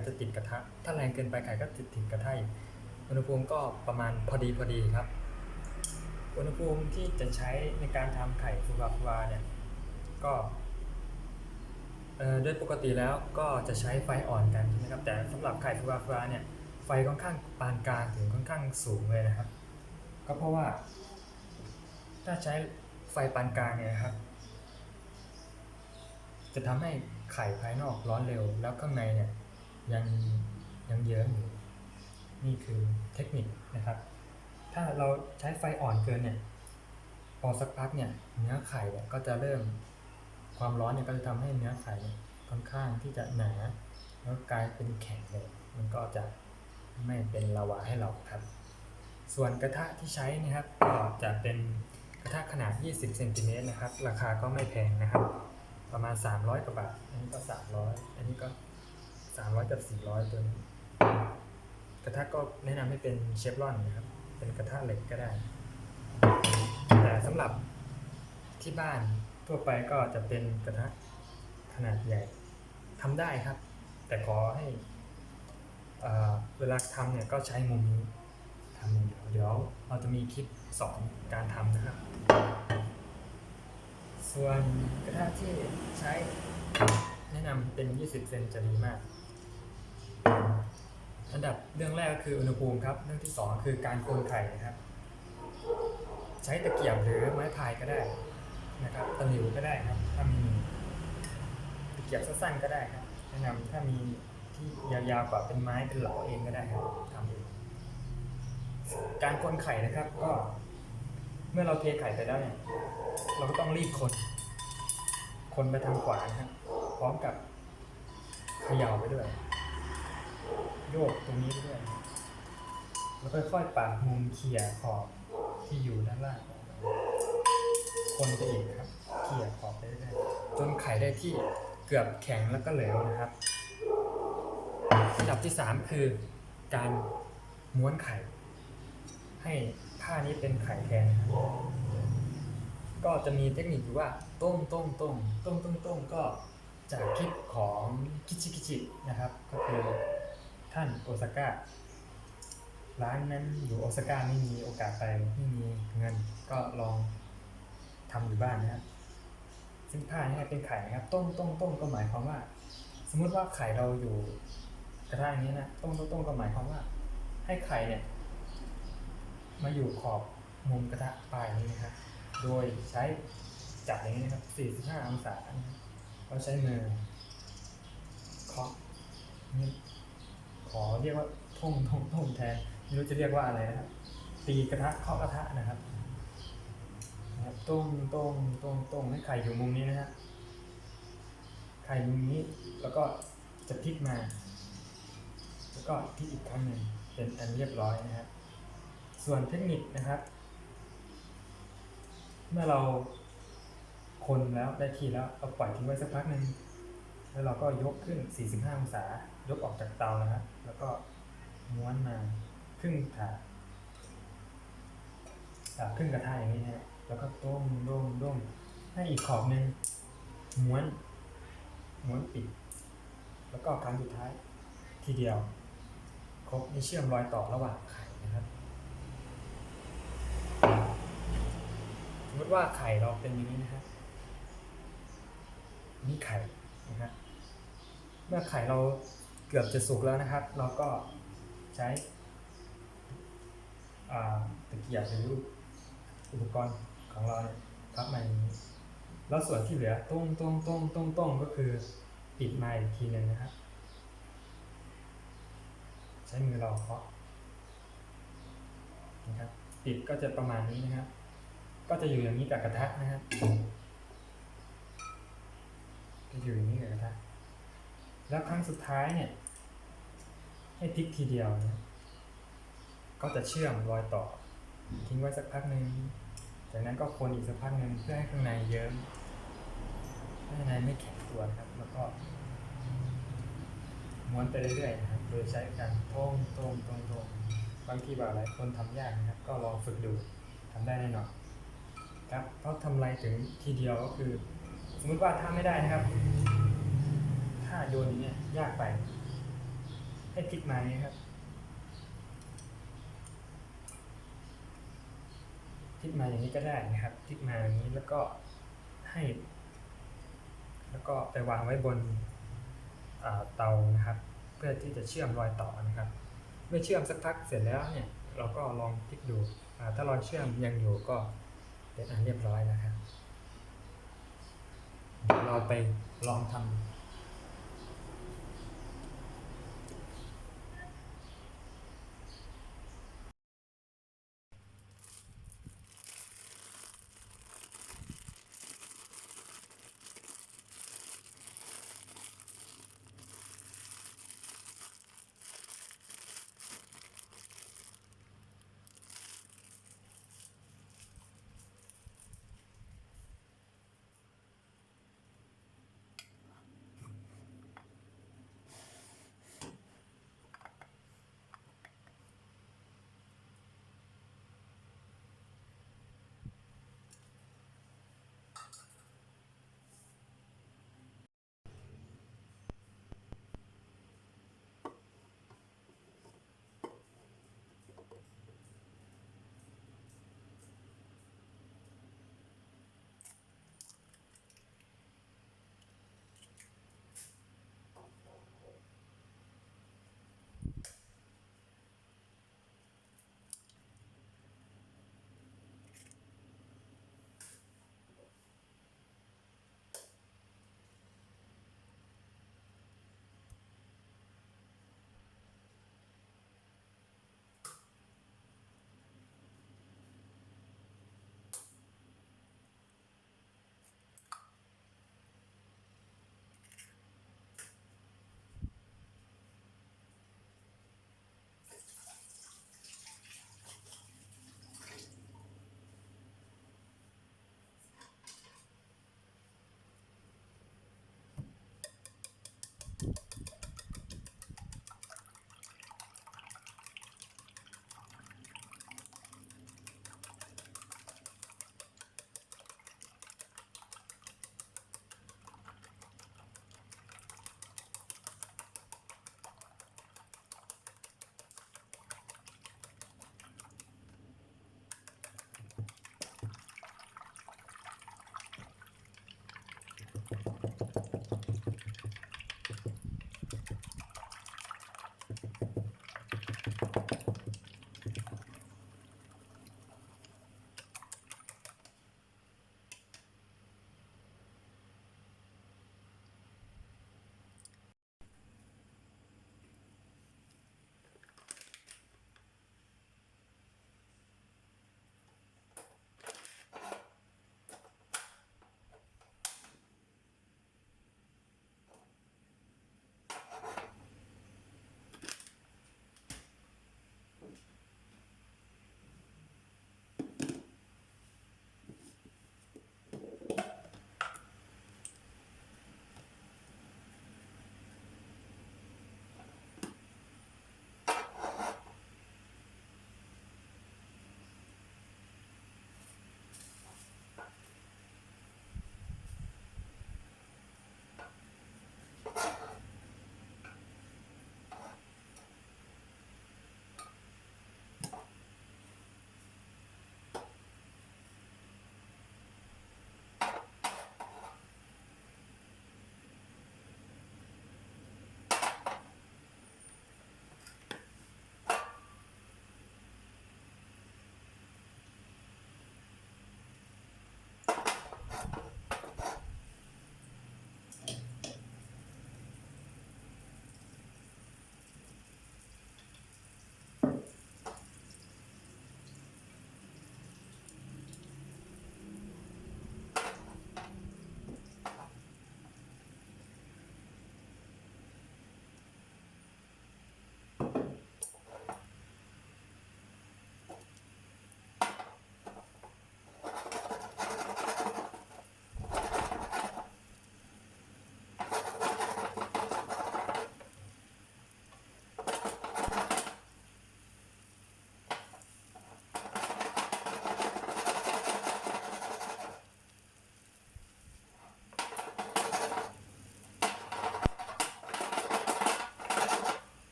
ก็จะติดกระทะ ถ้าแรงเกินไปไข่ก็ติดติดกระทะอุณหภูมิก็ประมาณพอดีพอดีครับ อุณหภูมิที่จะใช้ในการทำไข่ฟูวาฟูวาเนี่ยก็เอ่อโดยปกติแล้วก็จะใช้ไฟอ่อนกันใช่ไหมครับ แต่สำหรับไข่ฟูวาฟูวาเนี่ยไฟค่อนข้างปานกลางถึงค่อนข้างสูงเลยนะครับ ก็เพราะว่า ถ้าใช้ไฟปานกลางเนี่ยครับ จะทำให้ไข่ภายนอกร้อนเร็วแล้วข้างในเนี่ย ยังยังเยิ้มอยู่นี่คือเทคนิคนะครับ ถ้าเราใช้ไฟอ่อนเกินเนี่ยพอสักพักเนี่ยเนื้อไข่เนี่ยก็จะเริ่มความร้อนเนี่ยก็จะทำให้เนื้อไข่ค่อนข้างที่จะหนาแล้วกลายเป็นแข็งเลย มันก็จะไม่เป็นลาวาให้เราครับ ส่วนกระทะที่ใช้นะครับก็จะเป็นกระทะขนาด 20เซนติเมตรนะครับ ราคาก็ไม่แพงนะครับ ประมาณ 300กว่าบาท อันนี้ก็ 300 อันนี้ก็ 300กับ400ตัวนี้กระทะก็แนะนำให้เป็นเชฟรอนนะครับ เป็นกระทะเหล็กก็ได้ แต่สำหรับที่บ้านทั่วไปก็จะเป็นกระทะขนาดใหญ่ทำได้ครับ แต่ขอให้เอ่อเวลาทำเนี่ยก็ใช้มุมนี้ทำอย่างเดียวเดี๋ยวเราจะมีคลิปสอนการทำนะครับ ส่วนกระทะที่ใช้แนะนำเป็น 20 เซนจะดีมาก อันดับเรื่องแรกก็คืออุณหภูมิครับ เรื่องที่สองคือการคนไข่นะครับ ใช้ตะเกียบหรือไม้พายก็ได้นะครับตะหลิวก็ได้ครับ ถ้ามีตะเกียบสั้นๆก็ได้ครับแนะนำถ้ามีที่ยาวๆกว่าเป็นไม้เป็นเหลาเองก็ได้ครับทำเองการคนไข่นะครับ ก็เมื่อเราเทไข่ไปแล้วเนี่ย เราก็ต้องรีบคน คนไปทางขวานะครับพร้อมกับเขย่าไปด้วย โยกตรงนี้ด้วยแล้วค่อยๆปาดมุมเขี่ยขอบที่อยู่ด้านล่าง คนไปอีกครับ เขี่ยขอบไปเรื่อยๆจนไข่ได้ที่เกือบแข็งแล้วก็เหลวนะครับอันดับที่สามคือการม้วนไข่ ให้ผ้านี้เป็นไข่แทนก็จะมีเทคนิคอยู่ว่าต้มต้มต้มต้มต้มต้มก็จากคลิปของคิชิคิชินะครับ ก็คือ ท่านโอซาก้าร้านนั้นอยู่โอซาก้าไม่มีโอกาสไปไม่มีเงินก็ลองทำอยู่บ้านนะครับซึ่งผ้านี้เป็นไข่นะครับ ต้มต้มต้มก็หมายความว่า สมมุติว่าไข่เราอยู่กระทะอย่างนี้นะต้มต้มต้มก็หมายความว่า ให้ไข่เนี่ยมาอยู่ขอบมุมกระทะปลายนี้นะครับโดยใช้จับอย่างนี้นะครับ45องศานะครับเราใช้มือเคาะนี่ ขอเรียกว่าทุ่มทุ่มทุ่มแทนไม่รู้จะเรียกว่าอะไรนะครับตีกระทะเคาะกระทะนะครับนะครับต้มต้มต้มต้มให้ไข่อยู่มุมนี้นะฮะไข่มุมนี้แล้วก็จะพลิกมา แล้วก็พลิกอีกครั้งหนึ่งเป็นอันเรียบร้อยนะครับส่วนเทคนิคนะครับ เมื่อเราคนแล้วได้ที่แล้วเราปล่อยทิ้งไว้สักพักหนึ่งแล้วเราก็ยกขึ้น 45 องศา ยกออกจากเตานะครับแล้วก็ม้วนมาครึ่งถาดครึ่งกระทะอย่างนี้นะฮะแล้วก็ต้มต้มต้มให้อีกขอบหนึ่งม้วนม้วนปิด แล้วก็ครั้งสุดท้าย ทีเดียว ครบไม่เชื่อมรอยต่อระหว่างไข่นะครับสมมติว่าไข่เราเป็นอย่างนี้นะครับนี่ไข่นะครับเมื่อไข่เรา เกือบจะสุกแล้วนะครับ เราก็ใช้ตะเกียบหรืออุปกรณ์ของเราพับมาอย่างนี้แล้วส่วนที่เหลือต้งต้งต้งต้งต้งก็คือปิดมาอีกทีหนึ่งนะครับใช้มือเราเคาะนะครับปิดก็จะประมาณนี้นะครับ ก็จะอยู่อย่างนี้กับกระทะนะครับจะอยู่อย่างนี้กับกระทะแล้วครั้งสุดท้ายเนี่ย ให้พลิกทีเดียวเนะก็จะเชื่อมรอยต่อ ทิ้งไว้สักพักหนึ่งจากนั้นก็คนอีกสักพักหนึ่งเพื่อให้ข้างในเยิ้มข้างในไม่แข็งตัวครับ แล้วก็ม้วนไปเรื่อยๆนะครับโดยใช้การโต้มโต้มโต้มโต้มบางทีบางหลายคนทำยากนะครับ ก็ลองฝึกดูทำได้แน่นอนครับเพราะทำไรถึงทีเดียวก็คือ สมมติว่าถ้าไม่ได้นะครับ ถ้าโยนอย่างเงี้ยยากไป ให้พลิกมาอย่างนี้ครับพลิกมาอย่างนี้ก็ได้นะครับพลิกมาอย่างนี้แล้วก็ให้ แล้วก็ไปวางไว้บนเตานะครับ เพื่อที่จะเชื่อมรอยต่อนะครับ เมื่อเชื่อมสักพักเสร็จแล้วเนี่ย เราก็ลองพลิกดูถ้ารอยเชื่อมยังอยู่ก็เป็นอันเรียบร้อยนะครับเดี๋ยวเราไปลองทำ